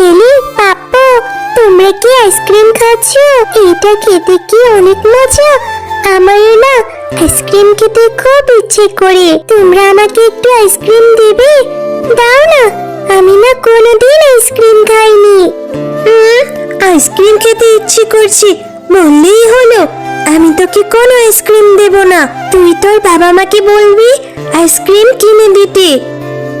বেলি পাপ্পু, তোমরা কি আইসক্রিম খাচ্ছ? এটা খেতে কি অনেক মজা? আমারও না আইসক্রিম খেতে খুব ইচ্ছে করে। তোমরা আমাকে একটু আইসক্রিম দিবে? দাও না, আমি না কোনোদিন আইসক্রিম খাইনি। আইসক্রিম খেতে ইচ্ছে করছে, বললেই হলো, আমি তোকে কোনো আইসক্রিম দেব না। তুই তোর বাবা মাকে বলবি আইসক্রিম কিনে দিতে।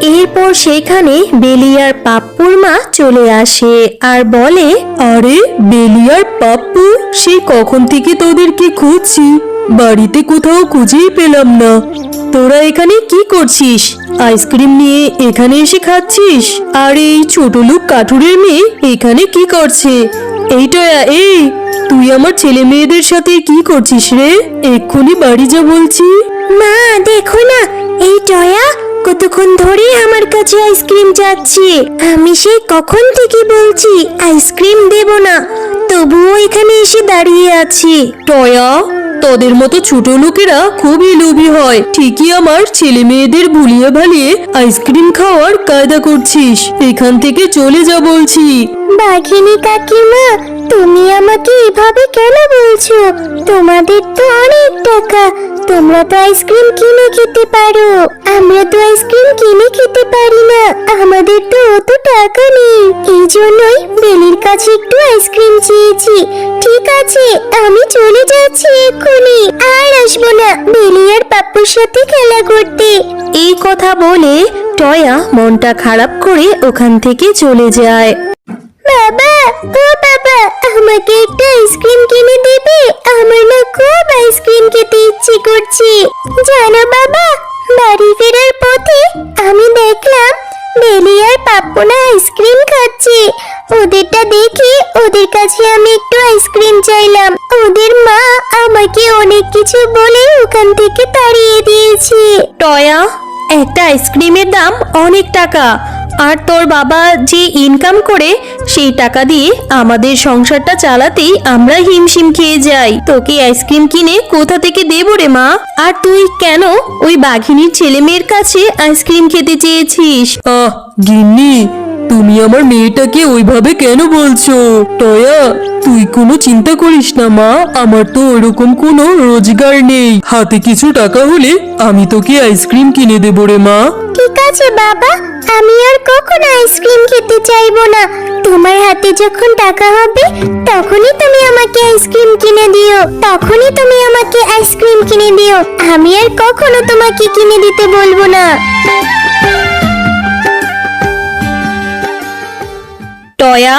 এরপর সেখানে বেলিয়ার পাপ্পুর মা চলে আসে আর বলে, আরে, বেলিয়ার পাপ্পু সেই কখন থেকে তোদেরকে খুঁজছি? বাড়িতে কোথাও খুঁজেই পেলাম না। তোরা এখানে কি করছিস? আইসক্রিম নিয়ে এখানে এসে খাচ্ছিস? আর এই ছোট লোক কাঠুরের মেয়ে এখানে কি করছে? এইটা, এই, তুই আমার ছেলে মেয়েদের সাথে কি করছিস রে? এক্ষুনি বাড়ি যা বলছি। মা, দেখো না, এই টয়া কতক্ষণ ধরে আমার কাছে আইসক্রিম চাচ্ছে? আমি সেই কখন থেকে বলছি আইসক্রিম দেব না। তবুও এখানে এসে দাঁড়িয়ে আছে। টয়া তোদের মতো ছোট লোকেরা খুবই লোভী হয়। ঠিকই আমার ছেলে মেয়েদের ভুলিয়ে ভালিয়ে আইসক্রিম খাওয়ার কায়দা করছিস। এখান থেকে চলে যা বলছি। বাঘিনী কাকিমা তুমি আমাকে এভাবে কেন বলছো? তোমাদের তো অনেক টাকা। তোমরা তো আইসক্রিম কিনে খেতে পারো। আমরা তো আইসক্রিম কিনে খেতে পারি না। আমাদের তো অত টাকা নেই। এই জন্যই বেলির কাছে একটু আইসক্রিম চেয়েছি। ঠিক আছে, আমি চলে যাচ্ছি এক্ষুনি। আর আসব না। বেলি আর পাপ্পুর সাথে খেলা করতে। এই কথা বলে টয়া মনটা খারাপ করে ওখান থেকে চলে যায়। বাবা, ও বাবা, আমাকে একটা আইসক্রিম কিনে দেবে? আমার না খুব আইসক্রিম খেতে ইচ্ছে করছে। জানো বাবা, বাড়ি ফেরার পথে আমি দেখলাম বেলি আর পাপ্পনা আইসক্রিম খাচ্ছে। ওদেরটা দেখে ওদের কাছে আমি একটু আইসক্রিম চাইলাম। ওদের মা আমাকে অনেক কিছু বলে ওখান থেকে তাড়িয়ে দিয়েছে। টয়া, একটা আইসক্রিমের দাম অনেক টাকা। আর তোর বাবা যে ইনকাম করে সেই টাকা দিয়ে আমাদের সংসারটা চালাতেই আমরা হিমশিম খেয়ে যাই। তোকে আইসক্রিম কিনে কোথা থেকে দেব রে মা? আর তুই কেন ওই বাঘিনীর ছেলে মেয়ের কাছে আইসক্রিম খেতে চেয়েছিস? আহ, গিন্নি তুমি আমার মেয়েটাকে ওইভাবে কেন বলছো? টয়া, তুই কোনো চিন্তা করিস না, মা। আমার তো ওরকম কোনো রোজগার নেই। হাতে কিছু টাকা হলে আমি তোকে আইসক্রিম কিনে দেবো রে, মা। ঠিক আছে, বাবা। আমি আর কখনো আইসক্রিম খেতে চাইব না। তোমার হাতে যখন টাকা হবে, তখনই তুমি আমাকে আইসক্রিম কিনে দিও। তখনই তুমি আমাকে আইসক্রিম কিনে দিও। আমি আর কখনো তোমাকে কিনে দিতে বলব না। টয়া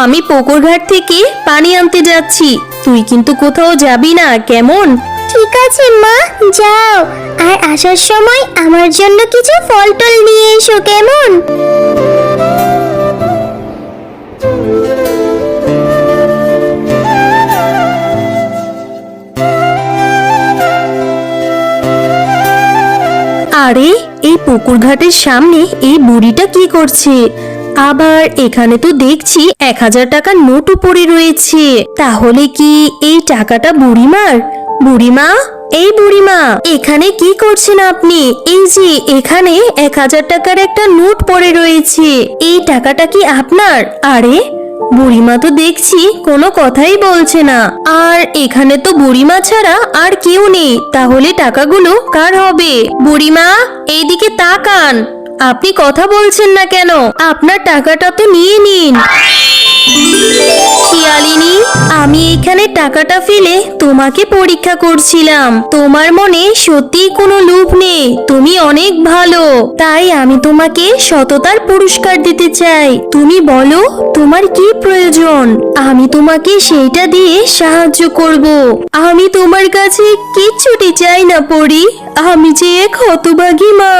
আমি পুকুরঘাট থেকে পানি আনতে যাচ্ছি। তুই কিন্তু কোথাও যাবি না কেমন? ঠিক আছে মা যাও। আর আসার সময় আমার জন্য কিছু ফল টল নিয়ে এসো কেমন? আরে এই পুকুরঘাটের সামনে এই বুড়িটা কি করছে? আবার এখানে তো দেখছি এক হাজার টাকার নোটও পড়ে রয়েছে। তাহলে কি এই টাকাটা বুড়িমার? বুড়িমা? এই বুড়িমা, এখানে কি করছেন আপনি? এই যে, এখানে এক হাজার টাকার একটা নোট পড়ে রয়েছে। এই টাকাটা কি আপনার? আরে, বুড়িমা তো দেখছি কোনো কথাই বলছে না। আর এখানে তো বুড়িমা ছাড়া আর কেউ নেই। তাহলে টাকাগুলো কার হবে? বুড়িমা, এইদিকে তাকান। আপনি কথা বলছেন না কেন? আপনার টাকাটা তো নিয়ে নিন। শিয়ালিনী, আমি এখানে টাকাটা ফেলে তোমাকে পরীক্ষা করছিলাম। তোমার মনে সত্যিই কোনো লোভ নেই। তুমি অনেক ভালো। তাই আমি তোমাকে সততার পুরস্কার দিতে চাই। তুমি বলো, তোমার কি প্রয়োজন? আমি তোমাকে সেইটা দিয়ে সাহায্য করব। আমি তোমার কাছে কিচ্ছুটি চাই না পড়ি আমি যে এক হতভাগী মা।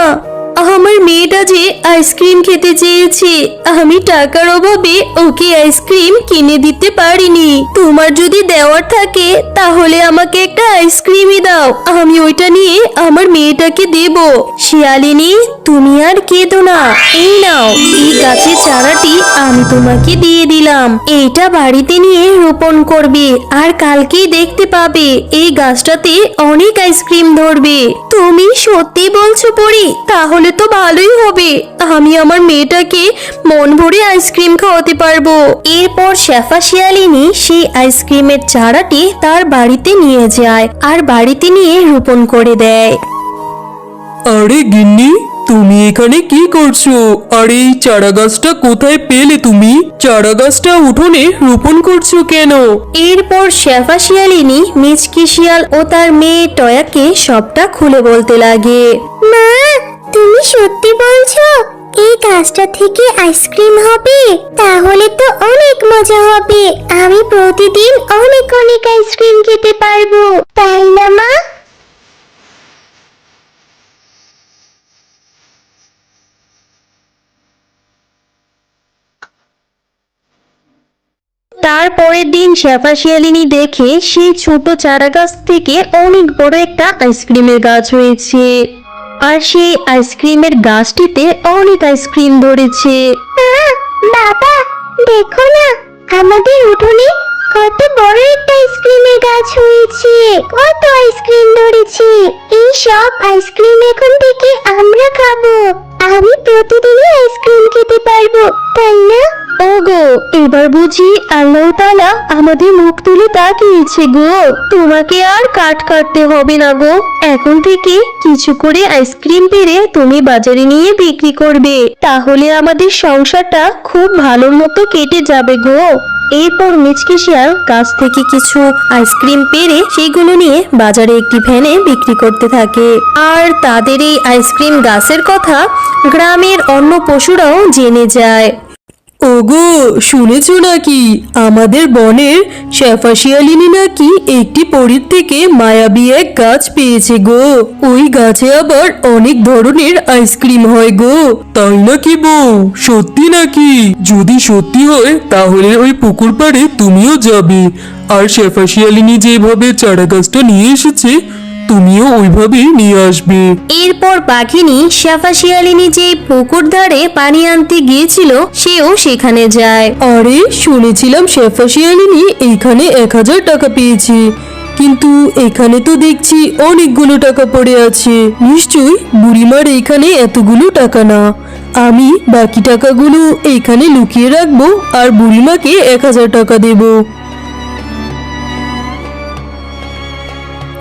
যে আইসক্রিম খেতে চেয়েছে, আমি টাকার অভাবে ওকে আইসক্রিম কিনে দিতে পারিনি। তোমার যদি দেওয়ার থাকে, তাহলে আমাকে একটা আইসক্রিমই দাও। আমি ওইটা নিয়ে আমার মেয়েটাকে দেব। শিয়ালিনী, তুমি আর কেঁদো না। এই নাও, এই গাছের চারাটি আমি তোমাকে দিয়ে দিলাম। এইটা বাড়িতে নিয়ে রোপণ করবে, আর কালকেই দেখতে পাবে, এই গাছটাতে অনেক আইসক্রিম ধরবে। তুমি সত্যি বলছো পরি, তাহলে তো ভালোই হবে আমি আমার মেয়েটাকে মন ভরে আইসক্রিম খাওয়াতে পারব। এরপর শেফা শিয়ালিনী সেই আইসক্রিমের চারাটি তার বাড়িতে নিয়ে যায় আর বাড়িতে নিয়ে রোপণ করে দেয়। আরে গিন্নি তুমি এখানে কি করছ? আর এই চারা গাছটা কোথায় পেলে তুমি? চারা গাছটা উঠোনে রোপণ করছ কেন? এরপর শেফা শিয়ালিনী মিচকি শিয়াল ও তার মেয়ে টয়াকে সবটা খুলে বলতে লাগে। মা তুমি সত্যি বলছো, এই গাছটা থেকে আইসক্রিম হবে? তাহলে তো অনেক মজা হবে। আমি প্রতিদিন অনেক অনেক আইসক্রিম খেতে পারব, তাই না মা? তারপরের দিন শেফা শিয়ালিনী দেখে সেই ছোট চারা গাছ থেকে অনেক বড় একটা আইসক্রিমের গাছ হয়েছে। আর সেই আইসক্রিমের গাছটিতে অনেক আইসক্রিম ধরেছে। বাবা, দেখো না, আমাদের উঠোনে কত বড় একটা আইসক্রিমের গাছ হয়েছে। কত আইসক্রিম ধরেছে। সব আইসক্রিম এখন থেকে আমরা খাব। আমি প্রতিদিনই আইসক্রিম খেতে পারব, তাই না? ওগো, এবার বুঝি আল্লাহ তালা আমাদের মুখ তুলে তাকিয়েছে গো। তোমাকে আর কাট কাটতে হবে না গো। এখন থেকে কিছু করে আইসক্রিম পেরে তুমি বাজারে নিয়ে বিক্রি করবে। তাহলে আমাদের সংসারটা খুব ভালো মতো কেটে যাবে গো। এরপর মিচকে শিয়াল গাছ থেকে কিছু আইসক্রিম পেরে সেগুলো নিয়ে বাজারে একটি ভ্যানে বিক্রি করতে থাকে। আর তাদের এই আইসক্রিম গাছের কথা গ্রামের অন্য পশুরাও জেনে যায়। ওগো, শুনেছো নাকি? আমাদের বনের শেফা শিয়ালিনী নাকি একটি পরীর থেকে মায়াবী এক গাছ পেয়েছে গো। ওই গাছে আবার অনেক ধরনের আইসক্রিম হয় গো। তাই নাকি বউ? সত্যি নাকি? যদি সত্যি হয়, তাহলে ওই পুকুর পাড়ে তুমিও যাবে। আর শেফা শিয়ালিনী যেভাবে চারা গাছটা নিয়ে এসেছে তুমিও ওইভাবেই নিয়ে আসবে। এরপর বাঘিনী শেফা শিয়ালিনী যে পুকুর ধারে পানি আনতে গিয়েছিল সেও সেখানে যায়। আরে শুনেছিলাম শেফা শিয়ালিনী এইখানে এক হাজার টাকা পেয়েছে। কিন্তু এখানে তো দেখছি অনেকগুলো টাকা পড়ে আছে। নিশ্চয়ই বুড়িমার এইখানে এতগুলো টাকা না। আমি বাকি টাকাগুলো এইখানে লুকিয়ে রাখব আর বুড়িমাকে এক হাজার টাকা দেব।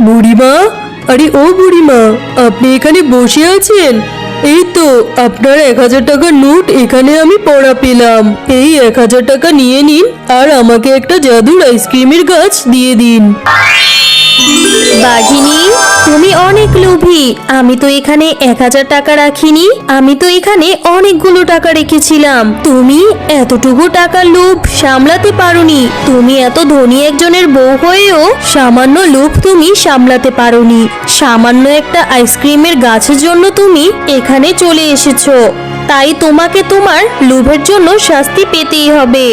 বুড়িমা? আরে ও বুড়িমা, আপনি এখানে বসে আছেন? এই তো, আপনার এক হাজার টাকার নোট এখানে আমি পড়া পেলাম। এই এক হাজার টাকা নিয়ে নিন আর আমাকে একটা জাদুর আইসক্রিমের গাছ দিয়ে দিন। বাঘিনী, তুমি অনেক লোভী। আমি তো এখানে এক হাজার টাকা রাখিনি। আমি তো এখানে অনেকগুলো টাকা রেখেছিলাম। তুমি এতটুকু টাকার লোভ সামলাতে পারোনি। তুমি এত ধনী একজনের বউ হয়েও সামান্য লোভ তুমি সামলাতে পারোনি। সামান্য একটা আইসক্রিমের গাছের জন্য তুমি এখানে চলে এসেছ। তাই তোমাকে তোমার লোভের জন্য শাস্তি পেতেই হবে।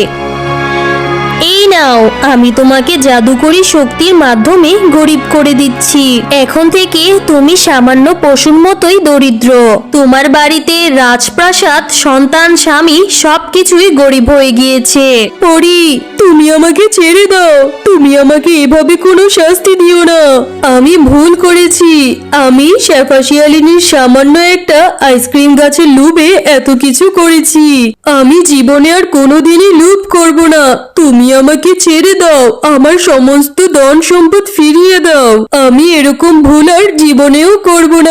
এই নাও। আমি তোমাকে জাদুকরি শক্তির মাধ্যমে গরিব করে দিচ্ছি। এখন থেকে তুমি সামান্য পশুর মতোই দরিদ্র। তোমার বাড়িতে রাজপ্রাসাদ, সন্তান, স্বামী সবকিছুই গরিব হয়ে গিয়েছে। পরি, তুমি আমাকে ছেড়ে দাও। তুমি আমাকে এভাবে কোনো শাস্তি দিও না। আমি ভুল করেছি। আমি শেফা শিয়ালিনীর সামান্য একটা আইসক্রিম গাছের লুবে এত কিছু করেছি। আমি জীবনে আর কোনোদিনই লুপ করব না। তুমি আমাকে ছেড়ে দাও। আমার সমস্ত ধন সম্পদ ফিরিয়ে দাও। আমি এরকম ভুল আর জীবনেও করব না।